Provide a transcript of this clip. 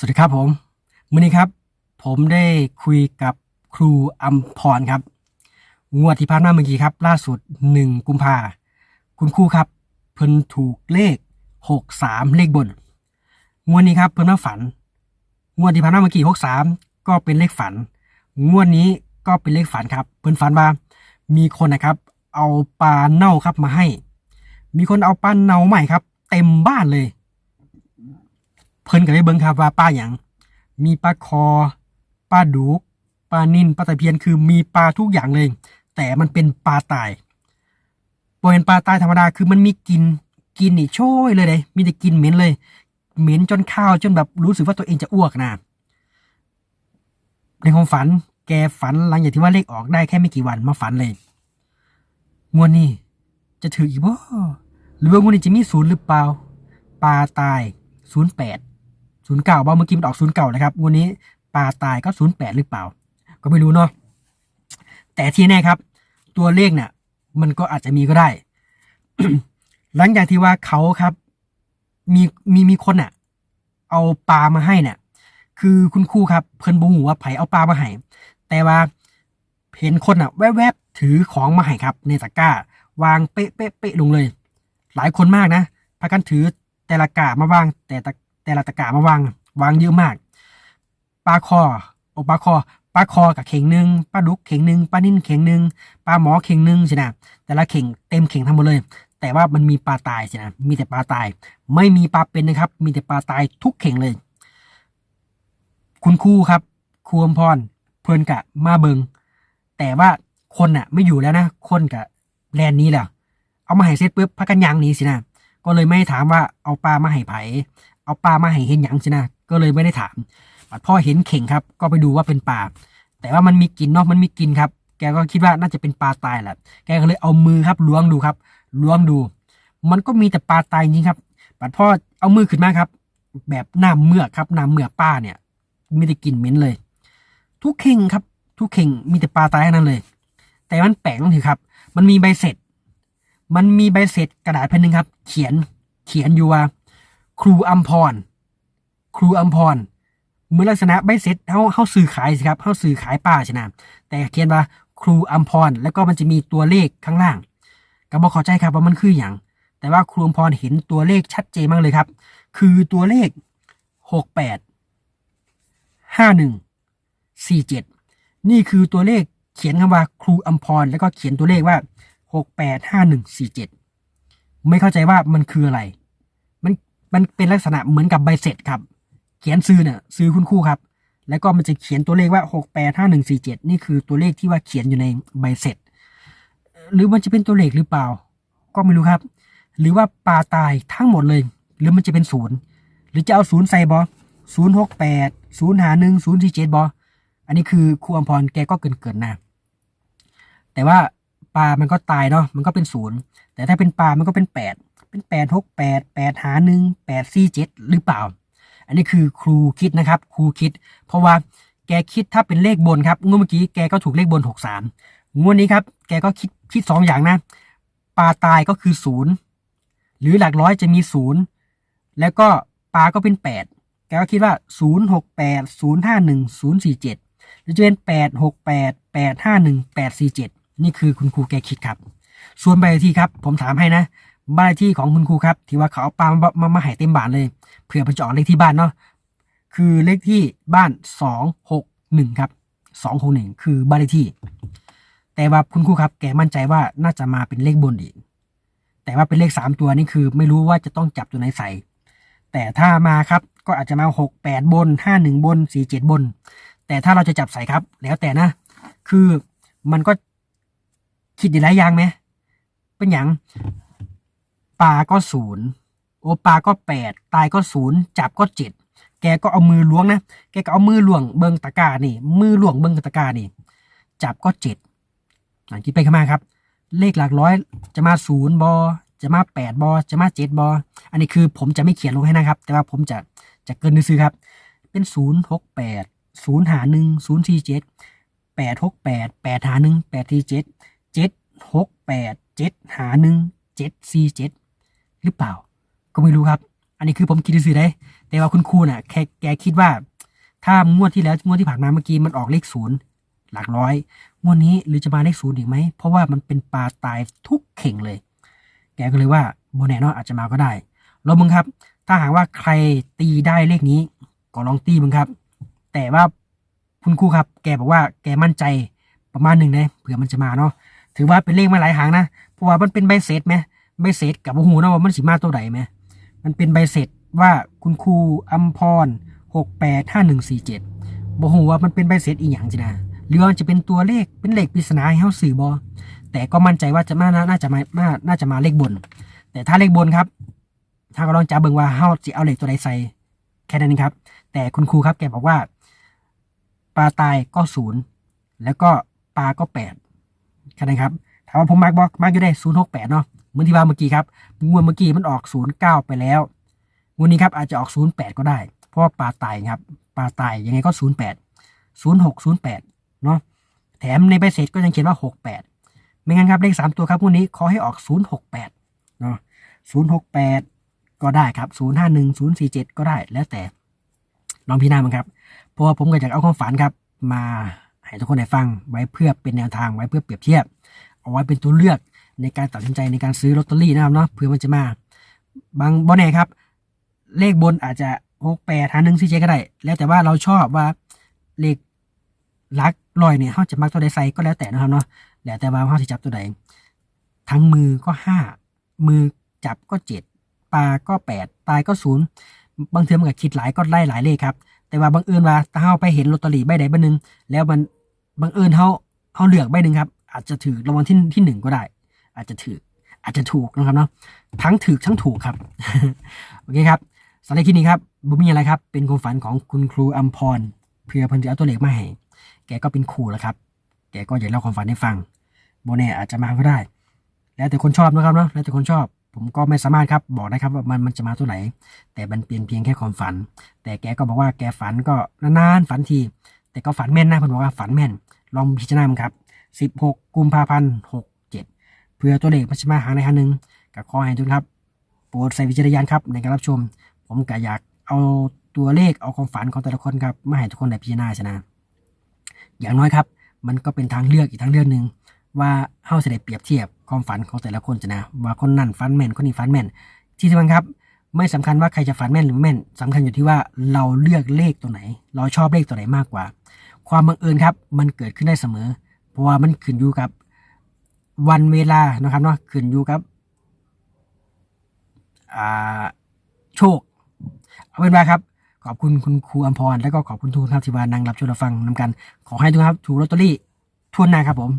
สวัสดีครับผมมื่อนี้ครับ ผมได้คุยกับครูอัมพรครับ งวดที่ผ่านมาเมื่อกี้ครับ ล่าสุดหนึ่งกุมภาคุณครูครับ เพิ่นถูกเลขหกสามเลขบน งวดนี้ครับ เพิ่นมาฝัน งวดที่ผ่านมาเมื่อกี้หกสามก็เป็นเลขฝัน งวดนี้ก็เป็นเลขฝันครับ เพิ่นฝันว่ามีคนนะครับ เอาปลาเน่าครับมาให้ มีคนเอาปลาเน่าใหม่ครับ เต็มบ้านเลย เพิ่นก็ได้เบิ่งครับว่าปลาหยังมีปลาคอปลาดุกปลานิ่นปลาตะเพียนคือมีปลาทุกอย่างเลย แต่มันเป็นปลาตายบ่เป็นปลาตายธรรมดาคือมันมีกินกินนี่โช่วยเลยเลยมีแต่กินเหม็นเลย เหม็นจนข้าวจนแบบรู้สึกว่าตัวเองจะอ้วกนะในความฝันแกฝันหลังจากที่ว่าเลขออกได้แค่ไม่กี่วันมาฝันเลยงวดนี้จะถืออีกบ่หรือว่างวดนี้จะมีศูนย์หรือเปล่าปลาตายศูนย์แปด ศูนย์เก้าบ่เมื่อกี้มันออกศูนย์เก้านะครับวันนี้ปลาตายก็ศูนย์แปดหรือเปล่า ก็ไม่รู้เนาะแต่ที่แน่ครับ ตัวเลขเนี่ยมันก็อาจจะมีก็ได้ หลังจากที่ว่าเขาครับ มีมีมีคนอะ เอาปลามาให้เนี่ยคือคุณครูครับ เพิ่นบ่ฮู้ว่าไผเอาปลามาให้แต่ว่าเห็นคนอะ แวบๆถือของมาให้ครับ ในตะกร้า วางเป๊ะเป๊ะเป๊ะลงเลย หลายคนมากนะพากันถือแต่ละกา มาวางแต่ตะ แต่ละตะกามาวางวางเยอะมากปลาคอโอปลาคอปลาคอกับเข่งหนึ่งปลาดุกเข่งหนึ่งปลานิ่นเข่งหนึ่งปลาหมอเข่งหนึ่งใช่ไหมแต่ละเข่งเต็มเข่งทั้งหมดเลย แต่ว่ามันมีปลาตายใช่ไหมมีแต่ปลาตาย ไม่มีปลาเป็นนะครับ มีแต่ปลาตายทุกเข่งเลย คุณครูครับครูอมพรเพื่อนกะมาเบิงแต่ว่าคนน่ะ ไม่อยู่แล้วนะคนกะแลนนี้แหละเอามาให้เสร็จปุ๊บพักกันยางนี้สินะก็เลยไม่ถามว่าเอาปลามาให้ไผ เอาปลามาให้เห็นหยังสินะก็เลยไม่ได้ถามบัดพ่อเห็นเข่งครับ ก็ไปดูว่าเป็นปลาแต่ว่ามันมีกลิ่นเนาะมันมีกลิ่นครับ แกก็คิดว่าน่าจะเป็นปลาตายแหละแกก็เลยเอามือครับล้วงดูครับล้วงดู มันก็มีแต่ปลาตายจริงครับบัดพ่อเอามือขึ้นมาครับ แบบน้ำเมือกครับน้ำเมือกป้าเนี่ยมีแต่กลิ่นเหม็นเลย ทุกเข่งครับ ทุกเข่งมีแต่ปลาตายทั้งนั้นเลย แต่มันแปลกตรงที่ครับ มันมีใบเสร็จ มันมีใบเสร็จกระดาษแผ่นหนึ่งครับ เขียนเขียนอยู่ว่า ครูอัมพร ครูอัมพรเมื่อลักษณะใบเสร็จเขาเขาสื่อขายสิครับเขาสื่อขายป้าใช่ไหมแต่เขียนว่าครูอัมพรแล้วก็มันจะมีตัวเลขข้างล่างก็บอกเข้าใจครับว่ามันคืออย่าง แต่ว่าครูอัมพรเห็นตัวเลขชัดเจนมากเลยครับ คือตัวเลขหกแปดห้าหนึ่งสี่เจ็ดนี่คือตัวเลขเขียนคำว่าครูอัมพรแล้วก็เขียนตัวเลขว่าหกแปดห้าหนึ่งสี่เจ็ดไม่เข้าใจว่ามันคืออะไร มันเป็นลักษณะเหมือนกับใบเสร็จครับ เขียนซื้อเนี่ยซื้อคุณครูครับ แล้วก็มันจะเขียนตัวเลขว่าหกแปดห้าหนึ่งสี่เจ็ดนี่คือตัวเลขที่ว่าเขียนอยู่ในใบเสร็จ หรือมันจะเป็นตัวเลขหรือเปล่า ก็ไม่รู้ครับ หรือว่าปลาตายทั้งหมดเลย หรือมันจะเป็นศูนย์หรือจะเอาศูนย์ใส่บอศูนย์หกแปดศูนย์หาหนึ่งศูนย์สี่เจ็ดบออันนี้คือครูอมพรแกก็เกินเกินนะ แต่ว่าปลามันก็ตายเนาะมันก็เป็นศูนย์แต่ถ้าเป็นปลามันก็เป็นแปด เป็นแปดหกแปดแปดหาหนึ่งแปดสี่เจ็ดหรือเปล่า อันนี้คือครูคิดนะครับ ครูคิด เพราะว่าแกคิดถ้าเป็นเลขบนครับงวดเมื่อกี้แกก็ถูกเลขบนหกสามงวดนี้ครับ แกก็คิดคิดสองอย่างนะปลาตายก็คือศูนย์หรือหลักร้อยจะมีศูนย์แล้วก็ปลาก็เป็นแปดแกก็คิดว่าศูนย์หกแปดศูนย์ห้าหนึ่งศูนย์สี่เจ็ดหรือจะเป็นแปดหกแปดแปดห้าหนึ่งแปดสี่เจ็ดนี่คือคุณครูแกคิดครับ ส่วนใบที่ครับ ผมถามให้นะ บ้านที่ของคุณครูครับ ที่ว่าเขาเอาปลามามามาให้เต็มบ้านเลยเผื่อมันจะออกเลขที่บ้านเนาะคือเลขที่บ้านสองหกหนึ่งครับสองหกหนึ่งคือบ้านเลขที่ แต่ว่าคุณครูครับ แกมั่นใจว่าน่าจะมาเป็นเลขบนอีกแต่ว่าเป็นเลขสามตัวนี่คือ ไม่รู้ว่าจะต้องจับตัวไหนใส่ แต่ถ้ามาครับก็อาจจะมาหกแปดบนห้าหนึ่งบนสี่เจ็ดบน แต่ถ้าเราจะจับใส่ครับ แล้วแต่นะ คือมันก็คิดได้หลายอย่างไหมเป็นอย่าง ปลาก็ศูนย์โอปลาก็แปดตายก็ศูนย์จับก็เจ็ดแกก็เอามือล้วงนะแกก็เอามือล้วงเบิงตะกร้านี่ มือล้วงเบิงตะกร้านี่ จับก็เจ็ดอะคิดไปข้างมาครับ เลขหลักร้อยจะมาศูนย์บอจะมาแปดบอจะมาเจ็ดบออันนี้คือผมจะไม่เขียนลงให้นะครับ แต่ว่าผมจะจะเกินซื้อครับ เป็นศูนย์หกแปดศูนย์หาหนึ่งศูนย์สี่เจ็ดแปดหกแปดแปดหาหนึ่งแปดสี่เจ็ดเจ็ดหกแปดเจ็ดหาหนึ่งเจ็ดสี่เจ็ด หรือเปล่า ก็ไม่รู้ครับ อันนี้คือผมคิดซื่อได้ แต่ว่าคุณครูน่ะแค่แกคิดว่า ถ้างวดที่แล้วงวดที่ผ่านมาเมื่อกี้มันออกเลขศูนย์หลักร้อยงวดนี้หรือจะมาเลขศูนย์อีกไหม เพราะว่ามันเป็นปลาตายทุกเข่งเลย แกก็เลยว่าโบแน่นอนอาจจะมาก็ได้ลองมึงครับ ถ้าหากว่าใครตีได้เลขนี้ก็ลองตีมึงครับ แต่ว่าคุณครูครับ แกบอกว่าแกมั่นใจประมาณหนึ่งนะเผื่อมันจะมาเนาะถือว่าเป็นเลขมาหลายหางนะเพราะว่ามันเป็นใบเสร็จไหม ใบเสร็จกับโอ้โหนะว่ามันสิมาตัวไหนไหมมันเป็นใบเสร็จว่าคุณครูอัมพรหกแปดห้าหนึ่งสี่เจ็ดบอกว่ามันเป็นใบเสร็จอีกอย่างจีนะหรือว่าจะเป็นตัวเลขเป็นเลขปริศนาให้เขาสื่อบอแต่ก็มั่นใจว่าจะมาน่าจะมาน่าน่าจะมาเลขบน แต่ถ้าเลขบนครับถ้าก็ลองจับเบิ่งว่าเฮาจะเอาเลขตัวใดใส่แค่นั้นเองครับ แต่คุณครูครับแกบอกว่า ปลาตายก็ศูนย์แล้วก็ปลาก็แปดแค่นั้นครับถามว่าผมมาร์กบอกมาร์กอยู่ได้ศูนย์หกแปดเนาะ มือนที่ว่าเมื่อกี้ครับงวดเมื่อกี้มันออกศูนย์เก้าไปแล้วงวดนี้ครับอาจจะออกศูนย์แปดก็ได้ เพราะว่าปลาตายครับปลาตายยังไงก็ศูนย์แปดศูนย์หกศูนย์แปดเนาะแถมในใบเสร็จก็ยังเขียนว่าหกแปดไม่งั้นครับเลขสามตัวครับงวดนี้ขอให้ออกศูนย์หกแปดเนาะศูนย์หกแปดก็ได้ครับศูนย์ห้าหนึ่งศูนย์สี่เจ็ดก็ได้แล้วแต่ลองพิจารณามันครับ เพราะว่าผมก็อยากเอาความฝันครับ มาให้ทุกคนได้ฟังไว้เพื่อเป็นแนวทางไว้เพื่อเปรียบเทียบ เอาไว้เป็นตัวเลือก ในการตัดสินใจในการซื้อลอตเตอรี่นะครับเนาะเพื่อมันจะมา บางบอแน่ครับ เลขบนอาจจะหกแปดหาหนึ่งสี่เจก็ได้ แล้วแต่ว่าเราชอบว่าเลขลักลอยเนี่ยเขาจะมักตัวใดใส่ก็แล้วแต่นะครับเนาะแล้วแต่ว่าเขาจะจับตัวใดทั้งมือก็ห้ามือจับก็เจ็ดปลาก็แปดตายก็ศูนย์บางเทอมันก็คิดหลายก็ได้หลายเลขครับ แต่ว่าบังเอิญว่าถ้าเฮาไปเห็นลอตเตอรี่ใบใดใบหนึ่งแล้วมันบังเอิญเฮาเฮาเลือกใบหนึ่งครับ อาจจะถือรางวัลที่ที่หนึ่งก็ได้ อาจจะถืออาจจะถูกนะครับเนาะทั้งถือทั้งถูกครับโอเคครับสำหรับคลิปนี้ครับบุมีอะไรครับ เป็นความฝันของคุณครูอัมพรเพื่อเพันจะเอาตัวเลขมาให้แกก็เป็นครูแล้วครับ แกก็อยากเล่าความฝันให้ฟังโบแน่อาจจะมาก็ได้ แล้วแต่คนชอบนะครับเนาะแล้วแต่คนชอบ ผมก็ไม่สามารถครับบอกได้ครับว่ามันมันจะมาตัวไหน แต่มันเปลี่ยนเพียงแค่ความฝัน แต่แกก็บอกว่าแกฝันก็นานๆฝันที แต่ก็ฝันแม่นนะเพิ่นบอกว่าฝันแม่น ลองพิจารณามันครับ 16 กุมภาพันธ์6 เพื่อตัวเลขมันจะมาหางในหางหนึ่งก็ขอให้ทุกท่านครับ โปรดใส่วิจารณญาณครับในการรับชม ผมก็อยากเอาตัวเลขเอาความฝันของแต่ละคนครับมาให้ทุกคนได้พิจารณาชนะ อย่างน้อยครับ มันก็เป็นทางเลือกอีกทางเลือกหนึ่งว่าเฮาจะได้เปรียบเทียบความฝันของแต่ละคนจะนะ ว่าคนนั่นฝันแม่นคนนี้ฝันแม่น ที่สำคัญครับ ไม่สำคัญว่าใครจะฝันแม่นหรือไม่แม่นสำคัญอยู่ที่ว่าเราเลือกเลขตัวไหน เราชอบเลขตัวไหนมากกว่า ความบังเอิญครับ มันเกิดขึ้นได้เสมอ เพราะว่ามันขึ้นอยู่กับ วันเวลานะครับเนาะขึ้นอยู่กับโชค เอาเป็นว่าครับ ขอบคุณคุณครูอัมพร และก็ขอบคุณทุกท่านที่มานั่งรับชมรับฟังนำกัน ขอให้ทุกท่านถูกลอตเตอรี่ทั่วหน้าครับผม